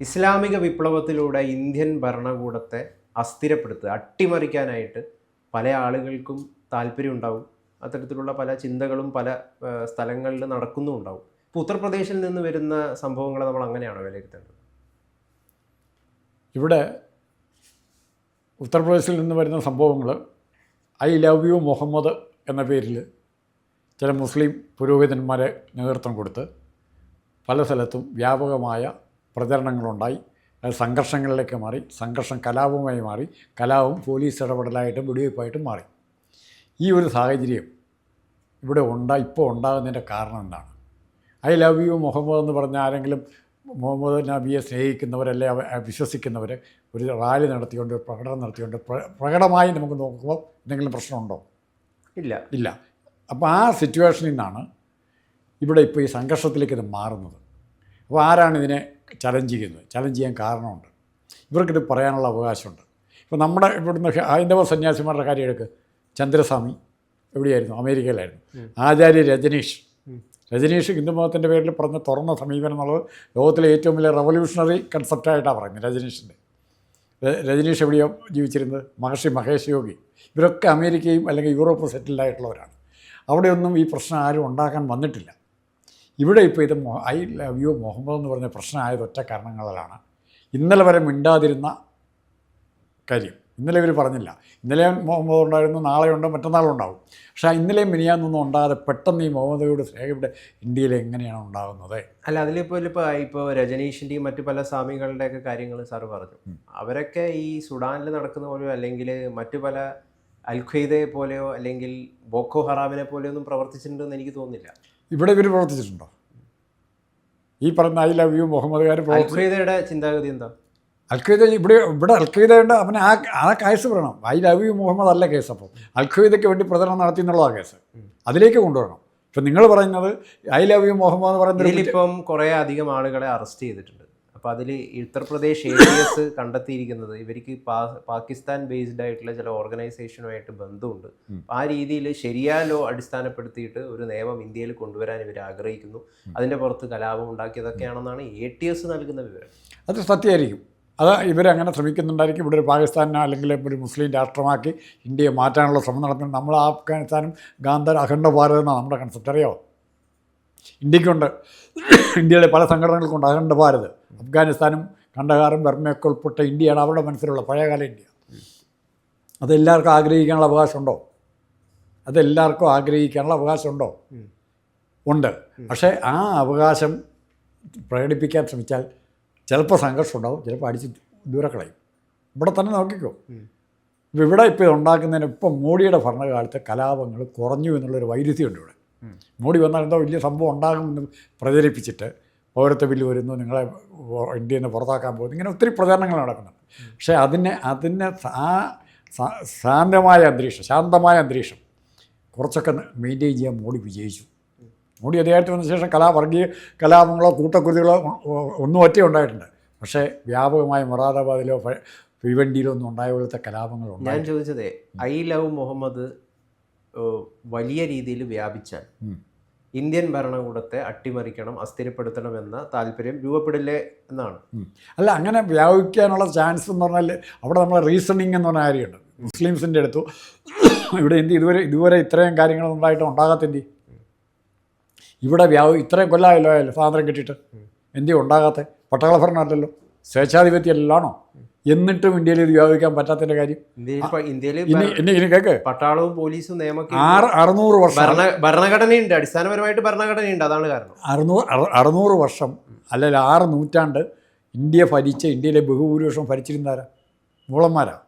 ഇസ്ലാമിക വിപ്ലവത്തിലൂടെ ഇന്ത്യൻ ഭരണകൂടത്തെ അസ്ഥിരപ്പെടുത്തുക അട്ടിമറിക്കാനായിട്ട് പല ആളുകൾക്കും താല്പര്യം ഉണ്ടാവും അത്തരത്തിലുള്ള പല ചിന്തകളും പല സ്ഥലങ്ങളിൽ നടക്കുന്നുണ്ടാവും ഇപ്പോൾ ഉത്തർപ്രദേശിൽ നിന്ന് വരുന്ന സംഭവങ്ങളെ നമ്മൾ അങ്ങനെയാണോ വിലയിരുത്തേണ്ടത്? ഇവിടെ ഉത്തർപ്രദേശിൽ നിന്ന് വരുന്ന സംഭവങ്ങൾ ഐ ലവ് യു മുഹമ്മദ് എന്ന പേരിൽ ചില മുസ്ലിം പുരോഹിതന്മാരെ നേതൃത്വം കൊടുത്ത് പല സ്ഥലത്തും വ്യാപകമായ പ്രചരണങ്ങളുണ്ടായി. അത് സംഘർഷങ്ങളിലേക്ക് മാറി. സംഘർഷം കലാപമായി മാറി. കലാപം പോലീസ് ഇടപെടലായിട്ടും വെടിവയ്പ്പായിട്ടും മാറി. ഈ ഒരു സാഹചര്യം ഇവിടെ ഉണ്ടാ ഇപ്പോൾ ഉണ്ടാകുന്നതിന്റെ കാരണം എന്താണ്? ഐ ലവ് യു മുഹമ്മദ് എന്ന് പറഞ്ഞ ആരെങ്കിലും മുഹമ്മദ് നബിയെ സ്നേഹിക്കുന്നവരല്ലേ വിശ്വസിക്കുന്നവർ ഒരു റാലി നടത്തിക്കൊണ്ട് ഒരു പ്രകടനം നടത്തിക്കൊണ്ട് പ്ര- പ്രകടമായി നമുക്ക് നോക്കുമ്പോൾ എന്തെങ്കിലും പ്രശ്നമുണ്ടോ? ഇല്ല. ഇല്ല. അപ്പോൾ ആ സിറ്റുവേഷനിൽ നിന്നാണ് ഇവിടെ ഇപ്പോൾ ഈ സംഘർഷത്തിലേക്ക് ഇത് മാറുന്നത്. അപ്പോൾ ആരാണ് ഇതിനെ ചലഞ്ച് ചെയ്യുന്നത്. ചലഞ്ച് ചെയ്യാൻ കാരണമുണ്ട്. ഇവർക്കിത് പറയാനുള്ള അവകാശമുണ്ട്. ഇപ്പോൾ നമ്മുടെ ഇവിടുന്ന് ഹൈന്ദവ സന്യാസിമാരുടെ കാര്യം എടുക്ക്. ചന്ദ്രസ്വാമി എവിടെയായിരുന്നു? അമേരിക്കയിലായിരുന്നു. ആചാര്യ രജനീഷ്. രജനീഷ് ഹിന്ദുമതത്തിന്റെ പേരിൽ പറഞ്ഞ തുറന്ന സമീപനം എന്നുള്ളത് ലോകത്തിലെ ഏറ്റവും വലിയ റവല്യൂഷണറി കൺസെപ്റ്റായിട്ടാണ് പറയുന്നത് രജനീഷിന്റെ രജനീഷ് എവിടെയോ ജീവിച്ചിരുന്നത്? മഹർഷി മഹേഷ് യോഗി. ഇവരൊക്കെ അമേരിക്കയും അല്ലെങ്കിൽ യൂറോപ്പ് സെറ്റിൽഡായിട്ടുള്ളവരാണ് അവിടെയൊന്നും ഈ പ്രശ്നം ആരും ഉണ്ടാക്കാൻ വന്നിട്ടില്ല. ഇവിടെ ഇപ്പോൾ ഇത് ഐ ലവ് യു മുഹമ്മദ് എന്ന് പറഞ്ഞ പ്രശ്നമായത് ഒറ്റ കാരണങ്ങളിലാണ്. ഇന്നലെ വരെ മിണ്ടാതിരുന്ന കാര്യം. ഇന്നലെ ഇവർ പറഞ്ഞില്ല. ഇന്നലെ മുഹമ്മദ് ഉണ്ടായിരുന്നു നാളെ ഉണ്ട് മറ്റന്നാളുണ്ടാവും. പക്ഷേ ആ ഇന്നലെയും മിനിയാന്നൊന്നും ഉണ്ടാകാതെ പെട്ടെന്ന് ഈ മുഹമ്മദയുടെ സ്നേഹം ഇവിടെ ഇന്ത്യയിൽ എങ്ങനെയാണ് ഉണ്ടാകുന്നത്? അല്ല അതിലിപ്പോൾ ഇപ്പോൾ ഇപ്പോൾ രജനീഷിന്റെയും മറ്റു പല സ്വാമികളുടെയൊക്കെ കാര്യങ്ങൾ സാറ് പറഞ്ഞു. അവരൊക്കെ ഈ സുഡാനിൽ നടക്കുന്ന പോലെയോ അല്ലെങ്കിൽ മറ്റു പല അൽഖ്വയ്ദയെ പോലെയോ അല്ലെങ്കിൽ ബോക്കോ ഹറാമിനെ പോലെയോ ഒന്നും പ്രവർത്തിച്ചിട്ടുണ്ടെന്ന് എനിക്ക് തോന്നുന്നില്ല. ഇവിടെ ഇവർ പ്രവർത്തിച്ചിട്ടുണ്ടോ? ഈ പറഞ്ഞ ഐ ലവ് യു മുഹമ്മദുകാർ ഖാൻ അൽഖയ്ദയുടെ ചിന്താഗതി എന്താ? അൽഖയ്ദ ഇവിടെ ഇവിടെ അൽഖയ്ദയുണ്ട് അവന് ആ ആ കേസ് പറയണം. ഐ ലവ് യു മുഹമ്മദ് അല്ല കേസ് അപ്പോൾ. അൽഖയ്ദയ്ക്ക് വേണ്ടി പ്രചരണം നടത്തി എന്നുള്ളതാണ് കേസ്. അതിലേക്ക് കൊണ്ടുവരണം. ഇപ്പം നിങ്ങൾ പറയുന്നത് ഐ ലവ് യു മുഹമ്മദ് എന്ന് പറയുന്നത് ഇപ്പം ഇതിലിപ്പം കുറേ അധികം ആളുകളെ അറസ്റ്റ് ചെയ്തിട്ടുണ്ട്. അപ്പോൾ അതിൽ ഉത്തർപ്രദേശ് എ ഡി എസ് കണ്ടെത്തിയിരിക്കുന്നത് ഇവർക്ക് പാ- പാകിസ്ഥാൻ ബേസ്ഡ് ആയിട്ടുള്ള ചില ഓർഗനൈസേഷനുമായിട്ട് ബന്ധമുണ്ട്. ആ രീതിയിൽ ശരിയായ ലോ അടിസ്ഥാനപ്പെടുത്തിയിട്ട് ഒരു നിയമം ഇന്ത്യയിൽ കൊണ്ടുവരാൻ ഇവർ ആഗ്രഹിക്കുന്നു. അതിന്റെ പുറത്ത് കലാപം ഉണ്ടാക്കിയതൊക്കെയാണെന്നാണ് എ ടി എസ് നൽകുന്ന വിവരം. അത് സത്യമായിരിക്കും. അത് ഇവരങ്ങനെ ശ്രമിക്കുന്നുണ്ടായിരിക്കും. ഇവിടെ ഒരു പാകിസ്ഥാനോ അല്ലെങ്കിൽ ഒരു മുസ്ലിം രാഷ്ട്രമാക്കി ഇന്ത്യയെ മാറ്റാനുള്ള ശ്രമം നടത്തുന്നത് നമ്മൾ അഫ്ഗാനിസ്ഥാനും ഗാന്ധർ അഖണ്ഡ ഭാരതം എന്നാണ് നമ്മുടെ കൺസെപ്റ്റ് അറിയോ ഇന്ത്യക്കുണ്ട്. ഇന്ത്യയിലെ പല സംഘടനകൾക്കുണ്ട് അഖണ്ഡ ഭാരത് അഫ്ഗാനിസ്ഥാനും കണ്ടഹാറും ബർമ്മയൊക്കെ ഉൾപ്പെട്ട ഇന്ത്യയാണ് അവരുടെ മനസ്സിലുള്ള പഴയകാല ഇന്ത്യ. അതെല്ലാവർക്കും ആഗ്രഹിക്കാനുള്ള അവകാശമുണ്ടോ? അതെല്ലാവർക്കും ആഗ്രഹിക്കാനുള്ള അവകാശമുണ്ടോ? ഉണ്ട്. പക്ഷേ ആ അവകാശം പ്രകടിപ്പിക്കാൻ ശ്രമിച്ചാൽ ചിലപ്പോൾ സംഘർഷം ഉണ്ടാവും ചിലപ്പോൾ അടിച്ച് ദൂരെ കളയും ഇവിടെ തന്നെ നോക്കിക്കോ. ഇപ്പം ഇവിടെ ഇപ്പോൾ ഉണ്ടാക്കുന്നതിന് ഇപ്പം മോഡിയുടെ ഭരണകാലത്ത് കലാപങ്ങൾ കുറഞ്ഞു എന്നുള്ളൊരു വൈരുദ്ധ്യമുണ്ട് ഇവിടെ. മോഡി വന്നാൽ എന്തോ വലിയ സംഭവം ഉണ്ടാകുമെന്ന് പ്രചരിപ്പിച്ചിട്ട് പൗരത്വ ബില്ല് വരുന്നു നിങ്ങളെ ഇന്ത്യയിൽ നിന്ന് പുറത്താക്കാൻ പോകുന്നു ഇങ്ങനെ ഒത്തിരി പ്രചാരണങ്ങൾ നടക്കുന്നുണ്ട്. പക്ഷേ അതിന് അതിന് ആ ശാന്തമായ അന്തരീക്ഷം ശാന്തമായ അന്തരീക്ഷം കുറച്ചൊക്കെ മെയിന്റെയിൻ ചെയ്യാൻ മോഡി വിജയിച്ചു. മോഡി അധികാരത്തിൽ വന്ന ശേഷം കലാവർഗീയ കലാപങ്ങളോ കൂട്ടക്കുരുതികളോ ഒന്നും ഒറ്റ ഉണ്ടായിട്ടുണ്ട്. പക്ഷേ വ്യാപകമായ മൊറാദാബാദിലോ ഭീവണ്ടിയിലോ ഒന്നും ഉണ്ടായ പോലത്തെ കലാപങ്ങളുണ്ട് ഞാൻ ചോദിച്ചതേ ഐ ലവ് മുഹമ്മദ് വലിയ രീതിയിൽ വ്യാപിച്ചാൽ ഇന്ത്യൻ ഭരണകൂടത്തെ അട്ടിമറിക്കണം അസ്ഥിരപ്പെടുത്തണം എന്ന താല്പര്യം രൂപപ്പെടില്ലേ എന്നാണ്. അല്ല അങ്ങനെ വ്യാപിക്കാനുള്ള ചാൻസ് എന്ന് പറഞ്ഞാൽ അവിടെ നമ്മളെ റീസണിങ് എന്ന് പറഞ്ഞ കാര്യമുണ്ട്. മുസ്ലിംസിന്റെ അടുത്തു ഇവിടെ എന്ത് ഇതുവരെ ഇതുവരെ ഇത്രയും കാര്യങ്ങൾ ഉണ്ടായിട്ട് ഉണ്ടാകാത്ത എന്തി? ഇവിടെ വ്യാപ ഇത്രയും കൊല്ലമായല്ലോ സ്വാതന്ത്ര്യം കിട്ടിയിട്ട്. എന്തി ഉണ്ടാകാത്ത? പട്ടാള ഭരണമല്ലല്ലോ. സ്വേച്ഛാധിപത്യമല്ലാണോ എന്നിട്ടും ഇന്ത്യയിൽ ഇത് വ്യാപിക്കാൻ പറ്റാത്തതിന്റെ കാര്യം. ഇന്ത്യയിൽ പട്ടാളവും പോലീസും നിയമം ആറ് അറുന്നൂറ് വർഷം. ഭരണ ഭരണഘടനയുണ്ട്. അടിസ്ഥാനപരമായിട്ട് ഭരണഘടനയുണ്ട്. അതാണ് കാരണം. അറുന്നൂറ് അറു- അറുന്നൂറ് വർഷം അല്ലെങ്കിൽ ആറ് നൂറ്റാണ്ട് ഇന്ത്യ ഭരിച്ച ഇന്ത്യയിലെ ബഹുഭൂരിപക്ഷം ഭരിച്ചിരുന്നാരാ മൂളന്മാരാ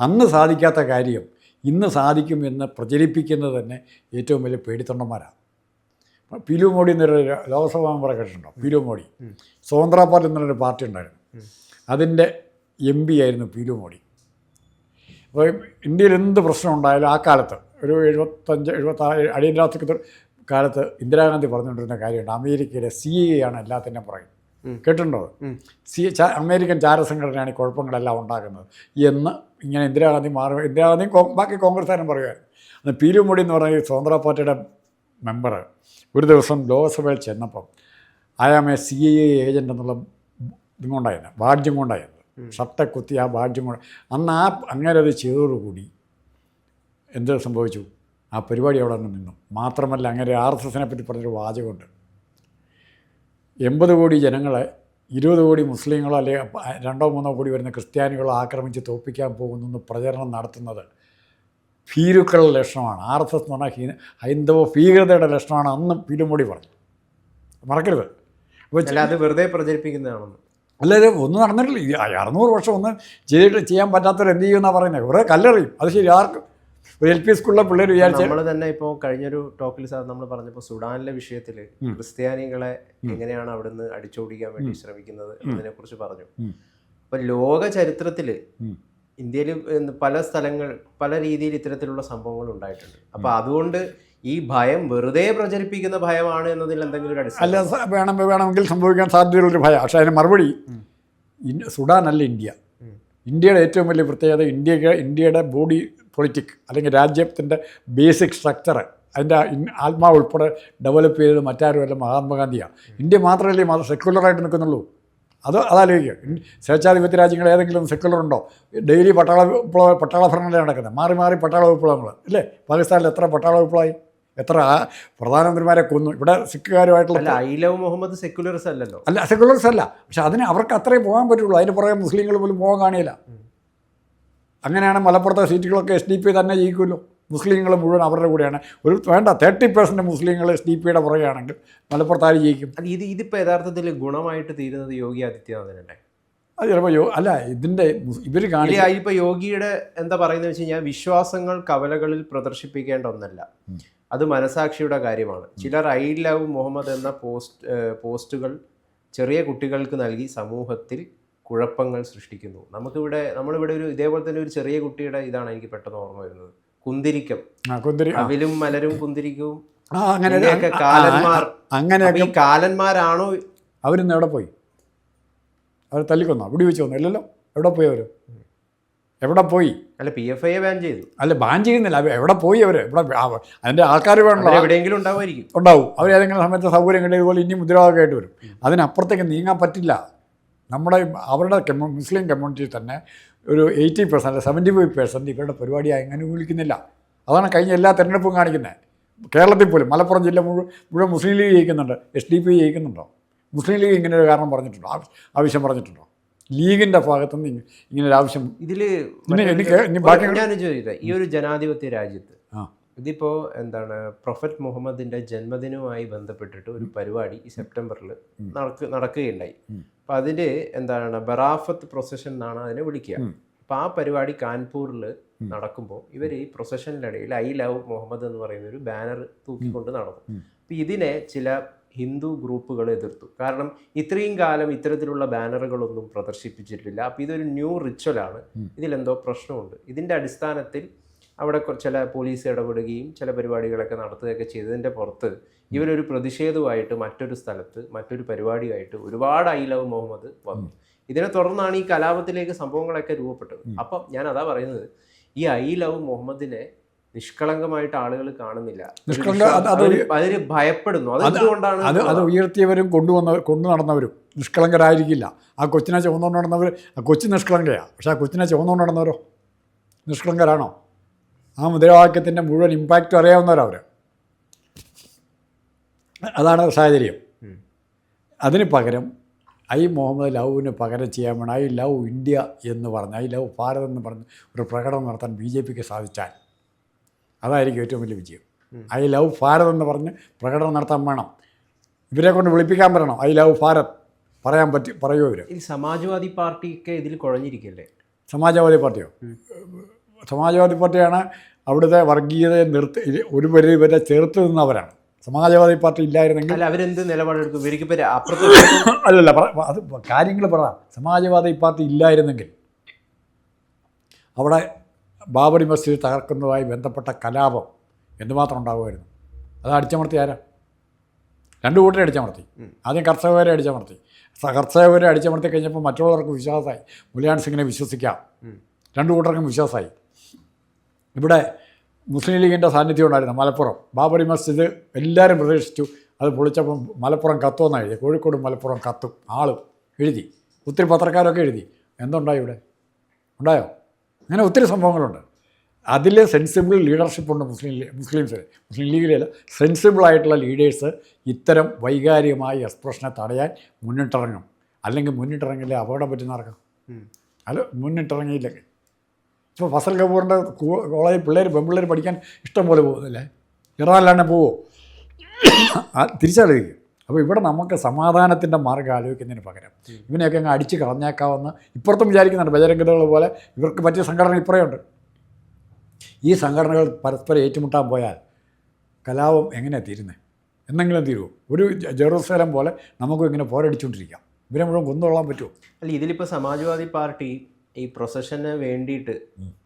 അന്ന് സാധിക്കാത്ത കാര്യം ഇന്ന് സാധിക്കും എന്ന് പ്രചരിപ്പിക്കുന്നത് തന്നെ ഏറ്റവും വലിയ പേടിത്തൊണ്ടന്മാരാണ് പിലു മോഡി എന്നൊരു ലോക്സഭാ മെമ്പറെ കേട്ടിട്ടുണ്ടോ? പിലു മോഡി. സ്വതന്ത്ര പാർട്ടി എന്നൊരു പാർട്ടി ഉണ്ടായിരുന്നു. അതിന്റെ എം പി ആയിരുന്നു പീലു മോഡി. അപ്പോൾ ഇന്ത്യയിൽ എന്ത് പ്രശ്നം ഉണ്ടായാലും ആ കാലത്ത് ഒരു എഴുപത്തഞ്ച് എഴുപത്താറ് അടിയന്തരാവസ്ഥ കാലത്ത് ഇന്ദിരാഗാന്ധി പറഞ്ഞുകൊണ്ടിരുന്ന കാര്യമുണ്ട്. അമേരിക്കയിലെ സി എ ആണ് എല്ലാത്തിന്റെയും പുറകിൽ. കേട്ടിട്ടുണ്ടോ. സി അമേരിക്കൻ ചാരസംഘടനയാണ് ഈ കുഴപ്പങ്ങളെല്ലാം ഉണ്ടാക്കുന്നത്. എന്ന് ഇങ്ങനെ ഇന്ദിരാഗാന്ധി മാറി ഇന്ദിരാഗാന്ധി കോൺഗ്രസ് ബാക്കി കോൺഗ്രസ്സുകാരും പറയുമായിരുന്നു അന്ന് മോഡി എന്ന് പറഞ്ഞ ഈ സ്വതന്ത്ര പാർട്ടിയുടെ മെമ്പർ ഒരു ദിവസം ലോക്സഭയിൽ ചെന്നപ്പം I am a C A agent എന്നുള്ള ഇതും കൊണ്ടായിരുന്നു വാഡ്ജും കൊണ്ടായിരുന്നു. ഷർട്ടെ കുത്തി ആ ബാഡ്ജും കൊണ്ട് അന്ന് ആ അങ്ങനെ അത് ചെയ്തോടുകൂടി എന്ത് സംഭവിച്ചു? ആ പരിപാടി അവിടെ നിന്ന് നിന്നു. മാത്രമല്ല അങ്ങനെ ആർ എസ് എസിനെ പറ്റി പറഞ്ഞൊരു വാചകമുണ്ട്. എൺപത് കോടി ജനങ്ങളെ ഇരുപത് കോടി മുസ്ലിങ്ങളോ അല്ലെങ്കിൽ രണ്ടോ മൂന്നോ കോടി വരുന്ന ക്രിസ്ത്യാനികളോ ആക്രമിച്ച് തോൽപ്പിക്കാൻ പോകുന്നു എന്ന് പ്രചരണം നടത്തുന്നത് ഭീരുക്കളുടെ ലക്ഷണമാണ്. ആർ എസ് എസ് എന്ന് പറഞ്ഞാൽ ഹീ- ഹൈന്ദവ ഭീകരതയുടെ ലക്ഷണമാണ് അന്ന് പീരുമോടി പറഞ്ഞു. മറക്കരുത്. അപ്പോൾ അല്ല അത് വെറുതെ പ്രചരിപ്പിക്കുന്നതാണെന്ന്. അല്ലാതെ ഒന്നും നടന്നിട്ടില്ല. അറുന്നൂറ് വർഷം ഒന്നും ചെയ്തിട്ട് ചെയ്യാൻ പറ്റാത്തവർ എന്ത് ചെയ്യുമെന്നാണ് പറയുന്നത് കുറേ കല്ലെറിയും. അത് ശരി ആർക്കും? ഒരു എൽ പി സ്കൂളിലെ പിള്ളേർ വിചാരിച്ചു നമ്മൾ തന്നെ ഇപ്പോൾ കഴിഞ്ഞൊരു ടോക്കിൽ സാർ നമ്മൾ പറഞ്ഞപ്പോൾ സുഡാനിലെ വിഷയത്തിൽ ക്രിസ്ത്യാനികളെ എങ്ങനെയാണ് അവിടുന്ന് അടിച്ചോടിക്കാൻ വേണ്ടി ശ്രമിക്കുന്നത് അതിനെക്കുറിച്ച് കുറിച്ച് പറഞ്ഞു. അപ്പൊ ലോക ചരിത്രത്തിൽ ഉം. ഇന്ത്യയിൽ പല സ്ഥലങ്ങൾ പല രീതിയിൽ ഇത്തരത്തിലുള്ള സംഭവങ്ങൾ ഉണ്ടായിട്ടുണ്ട്. അപ്പൊ അതുകൊണ്ട് ഈ ഭയം വെറുതെ പ്രചരിപ്പിക്കുന്ന ഭയമാണ് എന്നതിൽ എന്തെങ്കിലും ഒരു അല്ല വേണം വേണമെങ്കിൽ സംഭവിക്കാൻ സാധ്യതയുള്ളൊരു ഭയം. പക്ഷേ അതിന് മറുപടി അല്ല ഇന്ത്യ. ഇന്ത്യയുടെ ഏറ്റവും വലിയ പ്രത്യേകത ഇന്ത്യയ്ക്ക് ഇന്ത്യയുടെ ബോഡി പൊളിറ്റിക് അല്ലെങ്കിൽ രാജ്യത്തിന്റെ ബേസിക് സ്ട്രക്ചർ അതിന്റെ ആത്മാവ് ഉൾപ്പെടെ ഡെവലപ്പ് ചെയ്തത് മറ്റാരുമല്ല മഹാത്മാഗാന്ധിയാണ്. ഇന്ത്യ മാത്രമല്ലേ മാത്രം സെക്യുലറായിട്ട് നിൽക്കുന്നുള്ളൂ. അത് അതാലോചിക്കുക. സ്വേച്ഛാധിപത്യ രാജ്യങ്ങൾ ഏതെങ്കിലും സെക്യുലർ ഉണ്ടോ? ഡെയിലി പട്ടാള വിപ്ലവ പട്ടാള ഭരണമല്ലേ നടക്കുന്നത്. മാറി മാറി പട്ടാള വിപ്ലവങ്ങൾ. അല്ലേ? പാകിസ്ഥാനിൽ എത്ര പട്ടാള വിപ്ലവമായി? എത്ര പ്രധാനമന്ത്രിമാരെ കൊന്നു. ഇവിടെ സിഖുകാരുമായിട്ടുള്ള ഐ ലവ് മുഹമ്മദ് സെക്യുലറിസ് അല്ലല്ലോ. അല്ല സെക്യുലറിസ് അല്ല. പക്ഷെ അതിന് അവർക്ക് അത്രേ പോകാൻ പറ്റുള്ളൂ. അതിന് പുറകെ മുസ്ലിങ്ങൾ പോലും പോകാൻ കാണിയില്ല അങ്ങനെയാണ് മലപ്പുറത്തെ സീറ്റുകളൊക്കെ എസ് ഡി പി തന്നെ ജയിക്കുമല്ലോ. മുസ്ലിങ്ങൾ മുഴുവൻ അവരുടെ കൂടെയാണ്. ഒരു വേണ്ട തേർട്ടി പെർസെന്റ് മുസ്ലിങ്ങൾ എസ് ഡി പിയുടെ പുറകെയാണെങ്കിൽ മലപ്പുറത്ത് ആര് ജയിക്കും? ഇത് ഇതിപ്പോൾ യഥാർത്ഥത്തിൽ ഗുണമായിട്ട് തീരുന്നത് യോഗി ആദിത്യനാഥനല്ലേ? അത് ചിലപ്പോൾ യോ അല്ല ഇതിന്റെ ഇവർ കാണില്ല ഇപ്പോൾ യോഗിയുടെ എന്താ പറയുന്നത് വെച്ച് കഴിഞ്ഞാൽ വിശ്വാസങ്ങൾ കവലകളിൽ പ്രദർശിപ്പിക്കേണ്ട ഒന്നല്ല. അത് മനസാക്ഷിയുടെ കാര്യമാണ്. ചിലർ ഐ ലവ് മുഹമ്മദ് എന്ന പോസ്റ്റ് പോസ്റ്റുകൾ ചെറിയ കുട്ടികൾക്ക് നൽകി സമൂഹത്തിൽ കുഴപ്പങ്ങൾ സൃഷ്ടിക്കുന്നു. നമുക്കിവിടെ നമ്മളിവിടെ ഒരു ഇതേപോലെ തന്നെ ഒരു ചെറിയ കുട്ടിയുടെ ഇതാണ് എനിക്ക് പെട്ടെന്ന് ഓർമ്മ വരുന്നത്. കുന്തിരിക്കം. അവിലും മലരും കുന്തിരിക്കവും. ആ അങ്ങനെ ഇങ്ങനെയൊക്കെ ആ, ആ, കാലന്മാർ. അങ്ങനെയൊക്കെ കാലന്മാരാണോ? അവരിന്ന് എവിടെ പോയി? അവർ തല്ലിക്കൊന്നോ? അവിടെ വെച്ച് വന്നു ഇല്ലല്ലോ. എവിടെ പോയി അവർ എവിടെ പോയി? അല്ല പി എഫ് ഐയെ ബാൻ ചെയ്തു. അല്ല ബാൻ ചെയ്യുന്നില്ല. എവിടെ പോയി അവർ ഇവിടെ അതിന്റെ ആൾക്കാർ വേണമല്ലോ എവിടെയെങ്കിലും ഉണ്ടാവുമായിരിക്കും. ഉണ്ടാവും. അവർ ഏതെങ്കിലും സമയത്ത് സൗകര്യം കിട്ടിയ പോലെ ഇനി മുദ്രാവാക്യമായിട്ട് വരും. അതിനപ്പുറത്തേക്ക് നീങ്ങാൻ പറ്റില്ല. നമ്മുടെ അവരുടെ കമ്മ്യൂ മുസ്ലിം കമ്മ്യൂണിറ്റി തന്നെ ഒരു eighty percent seventy five percent ഇവരുടെ പരിപാടി അങ്ങനെ വിളിക്കുന്നില്ല അതാണ് കഴിഞ്ഞ എല്ലാ തെരഞ്ഞെടുപ്പും കാണിക്കുന്നത്. കേരളത്തിൽ പോലും മലപ്പുറം ജില്ല മുഴുവൻ മുഴുവൻ മുസ്ലിം ലീഗ് ജയിക്കുന്നുണ്ട്. എസ് ഡി പി ജയിക്കുന്നുണ്ടോ? മുസ്ലിം ലീഗ് ഇങ്ങനെ ഒരു കാരണം പറഞ്ഞിട്ടുണ്ടോ? ആവശ്യം പറഞ്ഞിട്ടുണ്ടോ? ലീഗിന്റെ ഭാഗത്തു നിന്ന് ഇങ്ങനെ ഒരു ആവശ്യം ബാക്കി ഞാൻ ചോദിക്കട്ടെ? ഈ ഒരു ജനാധിപത്യ രാജ്യത്ത് ഇതിപ്പോ എന്താണ് പ്രൊഫറ്റ് മുഹമ്മദിന്റെ ജന്മദിനവുമായി ബന്ധപ്പെട്ടിട്ട് ഒരു പരിപാടി ഈ സെപ്റ്റംബറിൽ നടക്ക് നടക്കുകയുണ്ടായി. അപ്പൊ അതിൽ എന്താണ് ബറാഫത്ത് പ്രൊസഷൻ എന്നാണ് അതിനെ വിളിക്കുക. അപ്പൊ ആ പരിപാടി കാൺപൂരിൽ നടക്കുമ്പോൾ ഇവർ ഈ പ്രൊസഷനിലിടയിൽ ഐ ലവ് മുഹമ്മദ് എന്ന് പറയുന്ന ഒരു ബാനർ തൂക്കിക്കൊണ്ട് നടന്നു. അപ്പൊ ഇതിനെ ചില ഹിന്ദു ഗ്രൂപ്പുകളെ എതിർത്തു. കാരണം ഇത്രയും കാലം ഇത്തരത്തിലുള്ള ബാനറുകളൊന്നും പ്രദർശിപ്പിച്ചിട്ടില്ല. അപ്പോൾ ഇതൊരു ന്യൂ റിച്വലാണ്. ഇതിലെന്തോ പ്രശ്നമുണ്ട്. ഇതിന്റെ അടിസ്ഥാനത്തിൽ അവിടെ ചില പോലീസ് ഇടപെടുകയും ചില പരിപാടികളൊക്കെ നടത്തുകയൊക്കെ ചെയ്തതിന്റെ പുറത്ത് ഇവരൊരു പ്രതിഷേധവുമായിട്ട് മറ്റൊരു സ്ഥലത്ത് മറ്റൊരു പരിപാടിയായിട്ട് ഒരുപാട് ഐ ലവ് മുഹമ്മദ് വന്നു. ഇതിനെ തുടർന്നാണ് ഈ കലാപത്തിലേക്ക് സംഭവങ്ങളൊക്കെ രൂപപ്പെട്ടത്. അപ്പം ഞാൻ അതാ പറയുന്നത് ഈ ഐ ലവ് മുഹമ്മദിനെ നിഷ്കളങ്കമായിട്ട് ആളുകൾ കാണുന്നില്ല. അതിന് ഭയപ്പെടുന്നു. അതുകൊണ്ടാണ് അത് അത് ഉയർത്തിയവരും കൊണ്ടുവന്ന കൊണ്ടു നടന്നവരും. നിഷ്കളങ്കരായിരിക്കില്ല. ആ കൊച്ചിനെ ചുവന്നുകൊണ്ട് നടന്നവർ ആ കൊച്ചു നിഷ്കളങ്കയാണ് പക്ഷെ ആ കൊച്ചിനെ ചുവന്നുകൊണ്ട് നടന്നവരോ? നിഷ്കളങ്കരാണോ? ആ മുദ്രാവാക്യത്തിന്റെ മുഴുവൻ ഇമ്പാക്റ്റ് അറിയാവുന്നവരവർ അതാണ് സാഹചര്യം. അതിന് പകരം ഐ മുഹമ്മദ് ലവിന് പകരം ചെയ്യാൻ വേണം. ഐ ലവ് ഇന്ത്യ എന്ന് പറഞ്ഞ് ഐ ലവ് ഭാരത് എന്ന് പറഞ്ഞ് ഒരു പ്രകടനം നടത്താൻ ബി ജെ പിക്ക് സാധിച്ചാൽ അതായിരിക്കും ഏറ്റവും വലിയ വിജയം. ഐ ലവ് ഭാരത് എന്ന് പറഞ്ഞ് പ്രകടനം നടത്താൻ വേണം. ഇവരെ കൊണ്ട് വിളിപ്പിക്കാൻ പറയണം. I love Bharat. പറയാൻ പറ്റി പറയുമോ ഇവർ സമാജ്വാദി പാർട്ടിയൊക്കെ ഇതിൽ കുഴഞ്ഞിരിക്കല്ലേ? സമാജ്വാദി പാർട്ടിയോ? സമാജ്വാദി പാർട്ടിയാണ് അവിടുത്തെ വർഗീയതയെ നിർത്തി ഒരു പരിധി വരെ ചേർത്ത് നിന്നവരാണ്. സമാജ്വാദി പാർട്ടി ഇല്ലായിരുന്നെങ്കിൽ അല്ല അവരെന്ത് നിലപാടെടുക്കും? ഇവർക്ക് അല്ലല്ല അത് കാര്യങ്ങൾ പറ. സമാജ്വാദി പാർട്ടി ഇല്ലായിരുന്നെങ്കിൽ അവിടെ ബാബറി മസ്ജിദ് തകർക്കുന്നതുമായി ബന്ധപ്പെട്ട കലാപം എന്തുമാത്രം ഉണ്ടാകുമായിരുന്നു അത് അടിച്ചമർത്തി ആരാ? രണ്ടു കൂട്ടരെ അടിച്ചമർത്തി. ആദ്യം കർഷകരെ അടിച്ചമർത്തി. കർഷകരെ അടിച്ചമർത്തി കഴിഞ്ഞപ്പോൾ മറ്റുള്ളവർക്ക് വിശ്വാസമായി. മുലയാൻ സിംഗിനെ വിശ്വസിക്കാം. രണ്ടു കൂട്ടർക്കും വിശ്വാസമായി. ഇവിടെ മുസ്ലിം ലീഗിന്റെ സാന്നിധ്യം ഉണ്ടായിരുന്നു മലപ്പുറം. ബാബറി മസ്ജിദ് എല്ലാവരും പ്രതീക്ഷിച്ചു. അത് പൊളിച്ചപ്പം മലപ്പുറം കത്തുമെന്നാണ് എഴുതി കോഴിക്കോട് മലപ്പുറം കത്തും. ആളും എഴുതി. ഒത്തിരി പത്രക്കാരൊക്കെ എഴുതി. എന്തുണ്ടായി ഇവിടെ? ഉണ്ടായോ? അങ്ങനെ ഒത്തിരി സംഭവങ്ങളുണ്ട്. അതിൽ സെൻസിബിൾ ലീഡർഷിപ്പ് ഉണ്ട് മുസ്ലിം മുസ്ലിംസ്. മുസ്ലിം ലീഗിലല്ല സെൻസിബിളായിട്ടുള്ള ലീഡേഴ്സ് ഇത്തരം വൈകാരികമായ എക്സ്പ്രഷനെ തടയാൻ മുന്നിട്ടിറങ്ങും. അല്ലെങ്കിൽ മുന്നിട്ടിറങ്ങില്ലേ അപകടം പറ്റുന്ന ആർക്കും ഉം. അല്ല മുന്നിട്ടിറങ്ങിയില്ലെങ്കിൽ. ഇപ്പോൾ ഫസൽ കപൂറിന്റെ കോളേജിൽ പിള്ളേർ പെൺപിള്ളേർ പഠിക്കാൻ ഇഷ്ടം പോലെ പോകുന്നില്ലേ? ഇറാനിലാണ് പോവോ? ആ തിരിച്ചാലോചിക്കും അപ്പോൾ ഇവിടെ നമുക്ക് സമാധാനത്തിന്റെ മാർഗം ആലോചിക്കുന്നതിന് പകരം ഇവനെയൊക്കെ അങ്ങ് അടിച്ച് കളഞ്ഞേക്കാവുന്ന ഇപ്പുറത്തും വിചാരിക്കുന്നുണ്ട് ബജരംഗതകൾ പോലെ ഇവർക്ക് പറ്റിയ സംഘടന ഇപ്പുറയുണ്ട്. ഈ സംഘടനകൾ പരസ്പരം ഏറ്റുമുട്ടാൻ പോയാൽ കലാപം എങ്ങനെയാണ് തീരുന്നത് എന്തെങ്കിലും തീരുമോ ഒരു ജെറൂസലം പോലെ നമുക്കും ഇങ്ങനെ പോരടിച്ചുകൊണ്ടിരിക്കാം. ഇവരെ മുഴുവൻ കൊന്നുകൊള്ളാൻ പറ്റുമോ അല്ല ഇതിലിപ്പോൾ സമാജ്വാദി പാർട്ടി ഈ പ്രൊസഷന് വേണ്ടിയിട്ട്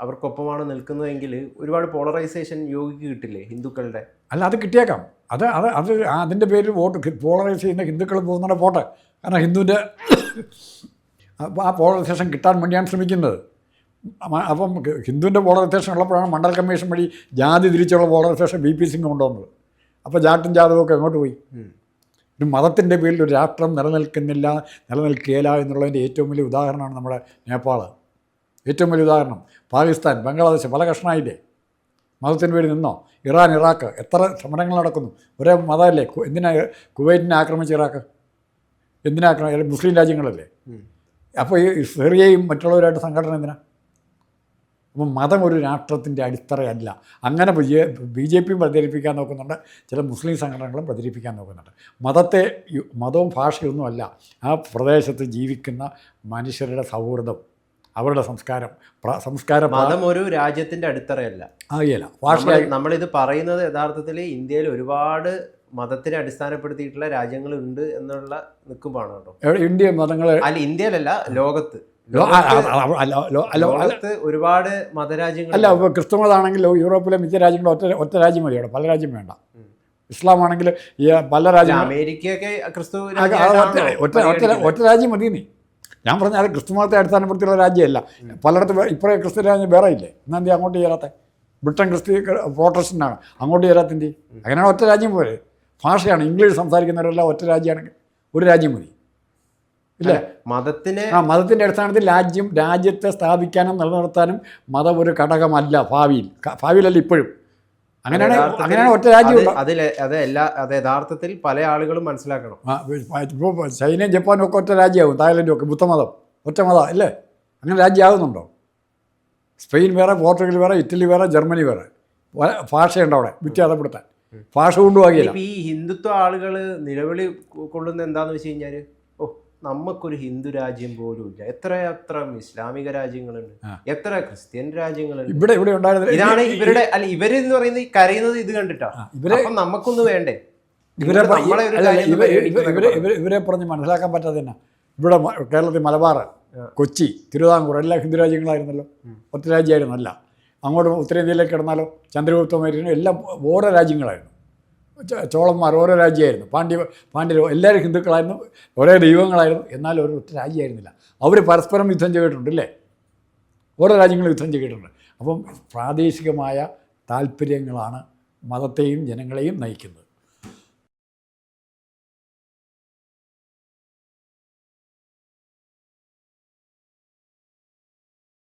അവർക്കൊപ്പമാണ് നിൽക്കുന്നതെങ്കിൽ ഒരുപാട് പോളറൈസേഷൻ യോഗിക്ക് കിട്ടില്ലേ ഹിന്ദുക്കളുടെ? അല്ല അത് കിട്ടിയേക്കാം. അത് അത് അത് അതിന്റെ പേരിൽ വോട്ട് പോളറൈസ് ചെയ്യുന്ന ഹിന്ദുക്കൾ പോകുന്നുണ്ട് പോട്ടെ കാരണം ഹിന്ദുവിന്റെ ആ പോളറൈസേഷൻ കിട്ടാൻ വേണ്ടിയാണ് ശ്രമിക്കുന്നത്. അപ്പം ഹിന്ദുവിന്റെ പോളറൈസേഷൻ ഉള്ളപ്പോഴാണ് മണ്ഡൽ കമ്മീഷൻ വഴി ജാതി തിരിച്ചുള്ള പോളറൈസേഷൻ ബി പി സിംഗ് കൊണ്ടുവന്നത്. അപ്പോൾ ജാട്ടും ജാതവും ഒക്കെ എങ്ങോട്ട് പോയി? ഒരു മതത്തിന്റെ പേരിൽ ഒരു രാഷ്ട്രം നിലനിൽക്കുന്നില്ല നിലനിൽക്കുകയില്ല എന്നുള്ളതിന്റെ ഏറ്റവും വലിയ ഉദാഹരണമാണ് നമ്മുടെ നേപ്പാൾ ഏറ്റവും വലിയ ഉദാഹരണം. പാകിസ്ഥാൻ ബംഗ്ലാദേശ് പല കഷ്ണമായില്ലേ മതത്തിന് പേര് നിന്നോ? ഇറാൻ ഇറാഖ് എത്ര സമരങ്ങൾ നടക്കുന്നു? ഒരേ മതമല്ലേ? എന്തിനാ കുവൈറ്റിനെ ആക്രമിച്ച് ഇറാഖ്? എന്തിനാ മുസ്ലിം രാജ്യങ്ങളല്ലേ. അപ്പോൾ ഈ സിറിയയും മറ്റുള്ളവരായിട്ട് സംഘടന എന്തിനാ? അപ്പം മതം ഒരു രാഷ്ട്രത്തിന്റെ അടിത്തറയല്ല. അങ്ങനെ ബി ജെ പിയും പ്രചരിപ്പിക്കാൻ നോക്കുന്നുണ്ട്. ചില മുസ്ലിം സംഘടനകളും പ്രചരിപ്പിക്കാൻ നോക്കുന്നുണ്ട്. മതത്തെ മതവും ഭാഷയൊന്നുമല്ല. ആ പ്രദേശത്ത് ജീവിക്കുന്ന മനുഷ്യരുടെ സൗഹൃദം. അവരുടെ സംസ്കാരം സംസ്കാരം മതം ഒരു രാജ്യത്തിന്റെ അടിത്തറയല്ല. ആകിയല്ല. ഭാഷ നമ്മൾ നമ്മളിത് പറയുന്നത് യഥാർത്ഥത്തിൽ ഇന്ത്യയിൽ ഒരുപാട് മതത്തിനെ അടിസ്ഥാനപ്പെടുത്തിയിട്ടുള്ള രാജ്യങ്ങളുണ്ട് എന്നുള്ള നിൽക്കുമ്പോഴാണ് കേട്ടോ. ഇന്ത്യ മതങ്ങൾ അല്ല ഇന്ത്യയിലല്ല ലോകത്ത്. ലോകത്ത് ഒരുപാട് മതരാജ്യങ്ങൾ അല്ല ഇപ്പോൾ ക്രിസ്തുമതാണെങ്കിൽ യൂറോപ്പിലെ മിക്ക രാജ്യങ്ങളും ഒറ്റ ഒറ്റ രാജ്യം മതി പല രാജ്യം വേണ്ട. ഇസ്ലാം ആണെങ്കിൽ പല രാജ്യം അമേരിക്കയൊക്കെ ക്രിസ്തു ഒറ്റ ഒറ്റ രാജ്യം മതി നീ ഞാൻ പറഞ്ഞ അത് ക്രിസ്തു മതത്തെ അടിസ്ഥാനപ്പെടുത്തിയുള്ള രാജ്യമല്ല. പലയിടത്തും ഇപ്പോഴേ ക്രിസ്തു രാജ്യം വേറെ ഇല്ലേ? എന്നാൽ എന്തി അങ്ങോട്ട് ചേരാത്തെ? ബ്രിട്ടൻ ക്രിസ്ത്യ പ്രോട്ടസ്റ്റന്റാണ് അങ്ങോട്ട് ചേരാത്തിന്റെ അങ്ങനെയാണ് ഒറ്റ രാജ്യം പോലെ ഭാഷയാണ് ഇംഗ്ലീഷ് സംസാരിക്കുന്നവരെല്ലാം ഒറ്റ രാജ്യമാണ് ഒരു രാജ്യം മതി. ഇല്ലേ? മതത്തിനെ ആ മതത്തിന്റെ അടിസ്ഥാനത്തിൽ രാജ്യം രാജ്യത്തെ സ്ഥാപിക്കാനും നിലനിർത്താനും മതം ഒരു ഘടകമല്ല ഭാവിയിൽ. ഭാവിയിലല്ല ഇപ്പോഴും. അങ്ങനെയാണ് ഒറ്റ രാജ്യം അത് അതിൽ അത് എല്ലാ അത് യഥാർത്ഥത്തിൽ പല ആളുകളും മനസ്സിലാക്കണം. ഇപ്പോൾ ചൈനയും ജപ്പാനും ഒക്കെ ഒറ്റ രാജ്യമാകും തായ്ലൻഡും ഒക്കെ ബുദ്ധമതം ഒറ്റ മതം അല്ലേ അങ്ങനെ രാജ്യമാകുന്നുണ്ടോ? സ്പെയിൻ വേറെ പോർച്ചുഗൽ വേറെ ഇറ്റലി വേറെ ജർമ്മനി വേറെ. ഭാഷയുണ്ട് അവിടെ വ്യത്യാസപ്പെടുത്താൻ. ഭാഷ കൊണ്ടുപോകില്ല ഈ ഹിന്ദുത്വ ആളുകൾ നിലവിളി കൊള്ളുന്ന എന്താണെന്ന് വെച്ച് കഴിഞ്ഞാൽ? ഓ നമുക്കൊരു ഹിന്ദു രാജ്യം പോലും ഇല്ല എത്ര എത്ര ഇസ്ലാമിക രാജ്യങ്ങളുണ്ട്? എത്ര ക്രിസ്ത്യൻ രാജ്യങ്ങളുണ്ട്? ഇവിടെ ഇവിടെ ഇതാണ് ഇവരുടെ അല്ല ഇവർ എന്ന് പറയുന്നത് ഈ കരയുന്നത് ഇത് കണ്ടിട്ടാ. ഇവരെ അപ്പൊ നമുക്കൊന്ന് വേണ്ടേ? ഇവരെ ഇവരെ പറഞ്ഞ് മനസ്സിലാക്കാൻ പറ്റാതെ തന്നെ ഇവിടെ കേരളത്തിൽ മലബാർ കൊച്ചി തിരുവിതാംകൂർ എല്ലാം ഹിന്ദു രാജ്യങ്ങളായിരുന്നല്ലോ. ഒറ്റ രാജ്യമായിരുന്നല്ല. അങ്ങോട്ട് ഉത്തരേന്ത്യയിലേക്ക് കിടന്നാലോ ചന്ദ്രഗുപ്തമായിരുന്നു എല്ലാം ഓരോ രാജ്യങ്ങളായിരുന്നു. ചോളന്മാർ ഓരോ രാജ്യമായിരുന്നു. പാണ്ഡ്യ പാണ്ഡ്യ എല്ലാവരും ഹിന്ദുക്കളായിരുന്നു. ഓരോ ദൈവങ്ങളായിരുന്നു. എന്നാൽ ഒരു ഒറ്റ രാജ്യമായിരുന്നില്ല. അവർ പരസ്പരം യുദ്ധം ചെയ്തിട്ടുണ്ട് അല്ലേ? ഓരോ രാജ്യങ്ങളും യുദ്ധം ചെയ്തിട്ടുണ്ട്. അപ്പം പ്രാദേശികമായ താല്പര്യങ്ങളാണ് മതത്തെയും ജനങ്ങളെയും നയിക്കുന്നത്.